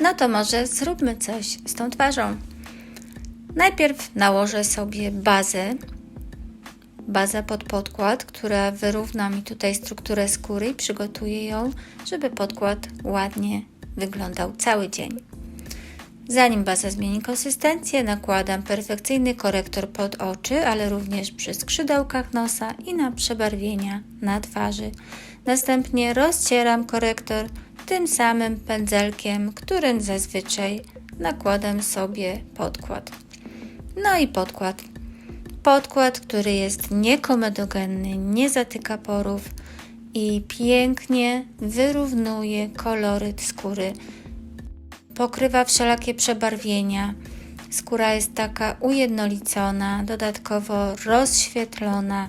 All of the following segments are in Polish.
No to może zróbmy coś z tą twarzą. Najpierw nałożę sobie bazę, bazę pod podkład, która wyrówna mi tutaj strukturę skóry i przygotuje ją, żeby podkład ładnie wyglądał cały dzień. Zanim baza zmieni konsystencję, nakładam perfekcyjny korektor pod oczy, ale również przy skrzydełkach nosa i na przebarwienia na twarzy. Następnie rozcieram korektor tym samym pędzelkiem, którym zazwyczaj nakładam sobie podkład. No i podkład. Podkład, który jest niekomedogenny, nie zatyka porów i pięknie wyrównuje koloryt skóry. Pokrywa wszelakie przebarwienia. Skóra jest taka ujednolicona, dodatkowo rozświetlona,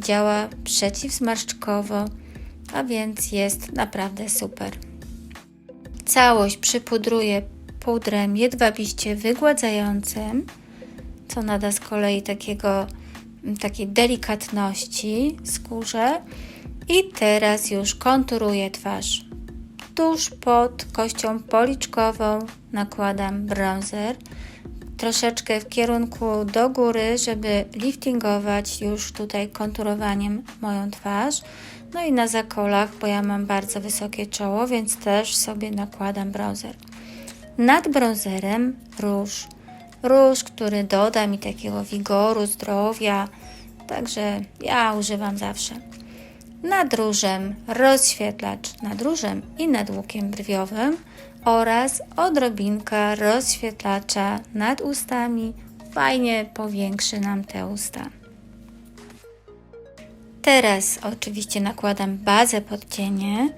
działa przeciwzmarszczkowo, a więc jest naprawdę super. Całość przypudruję pudrem jedwabiście wygładzającym, co nada z kolei takiego, takiej delikatności skórze. I teraz już konturuję twarz. Tuż pod kością policzkową nakładam bronzer. Troszeczkę w kierunku do góry, żeby liftingować już tutaj konturowaniem moją twarz. No i na zakolach, bo ja mam bardzo wysokie czoło, więc też sobie nakładam bronzer. Nad bronzerem róż. Róż, który doda mi takiego wigoru, zdrowia. Także ja używam zawsze. Nad różem rozświetlacz nad różem i nad łukiem brwiowym oraz odrobinka rozświetlacza nad ustami. Fajnie powiększy nam te usta. Teraz oczywiście nakładam bazę pod cienie.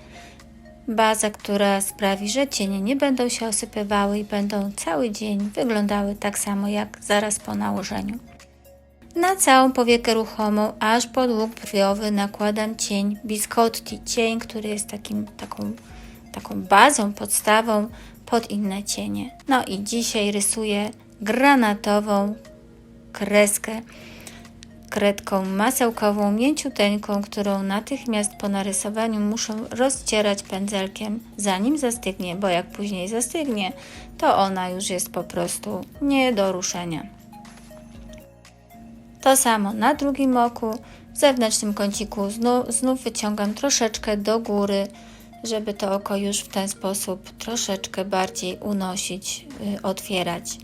Baza, która sprawi, że cienie nie będą się osypywały i będą cały dzień wyglądały tak samo jak zaraz po nałożeniu. Na całą powiekę ruchomą, aż pod łuk brwiowy nakładam cień Biscotti. Cień, który jest takim, taką, taką bazą, podstawą pod inne cienie. No i dzisiaj rysuję granatową kreskę kredką masełkową, mięciuteńką, którą natychmiast po narysowaniu muszę rozcierać pędzelkiem, zanim zastygnie, bo jak później zastygnie, to ona już jest po prostu nie do ruszenia. To samo na drugim oku, w zewnętrznym kąciku znów, znów wyciągam troszeczkę do góry, żeby to oko już w ten sposób troszeczkę bardziej unosić, yy, otwierać.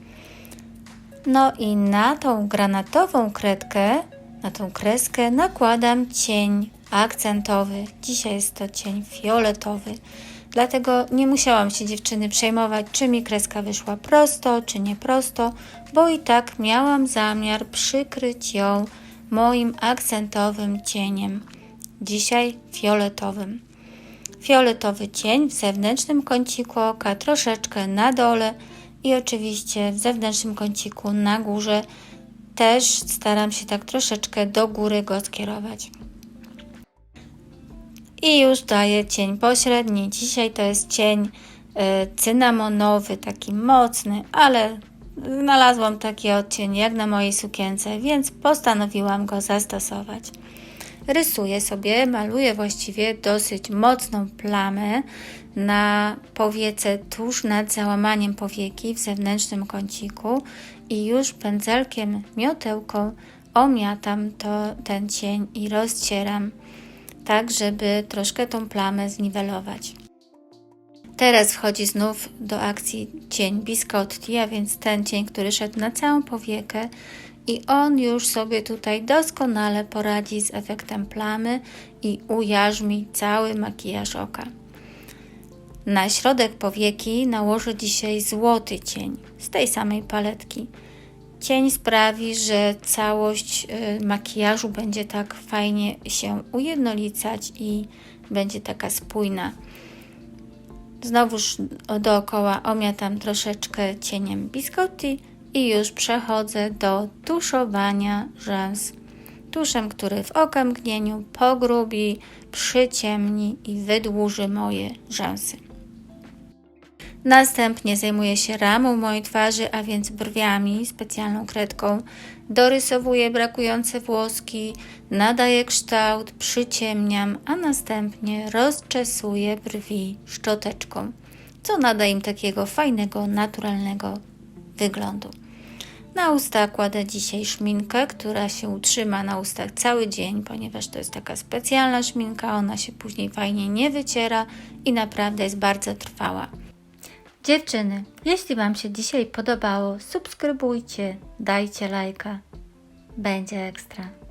No i na tą granatową kredkę na tą kreskę nakładam cień akcentowy. Dzisiaj jest to cień fioletowy. Dlatego nie musiałam się dziewczyny przejmować, czy mi kreska wyszła prosto, czy nie prosto, bo i tak miałam zamiar przykryć ją moim akcentowym cieniem. Dzisiaj fioletowym. Fioletowy cień w zewnętrznym kąciku oka, troszeczkę na dole i oczywiście w zewnętrznym kąciku na górze też staram się tak troszeczkę do góry go skierować. I już daję cień pośredni. Dzisiaj to jest cień y, cynamonowy, taki mocny, ale znalazłam taki odcień jak na mojej sukience, więc postanowiłam go zastosować. Rysuję sobie, maluję właściwie dosyć mocną plamę na powiece tuż nad załamaniem powieki w zewnętrznym kąciku i już pędzelkiem, miotełką omiatam to, ten cień i rozcieram, tak żeby troszkę tą plamę zniwelować. Teraz wchodzi znów do akcji cień Biscotti, a więc ten cień, który szedł na całą powiekę i on już sobie tutaj doskonale poradzi z efektem plamy i ujarzmi cały makijaż oka. Na środek powieki nałożę dzisiaj złoty cień z tej samej paletki. Cień sprawi, że całość y, makijażu będzie tak fajnie się ujednolicać i będzie taka spójna. Znowuż dookoła omiatam troszeczkę cieniem biscotti i już przechodzę do tuszowania rzęs. Tuszem, który w okamgnieniu pogrubi, przyciemni i wydłuży moje rzęsy. Następnie zajmuję się ramą mojej twarzy, a więc brwiami, specjalną kredką. Dorysowuję brakujące włoski, nadaję kształt, przyciemniam, a następnie rozczesuję brwi szczoteczką. co nada im takiego fajnego, naturalnego wyglądu. Na usta kładę dzisiaj szminkę, która się utrzyma na ustach cały dzień, ponieważ to jest taka specjalna szminka, ona się później fajnie nie wyciera i naprawdę jest bardzo trwała. Dziewczyny, jeśli Wam się dzisiaj podobało, subskrybujcie, dajcie lajka. Będzie ekstra.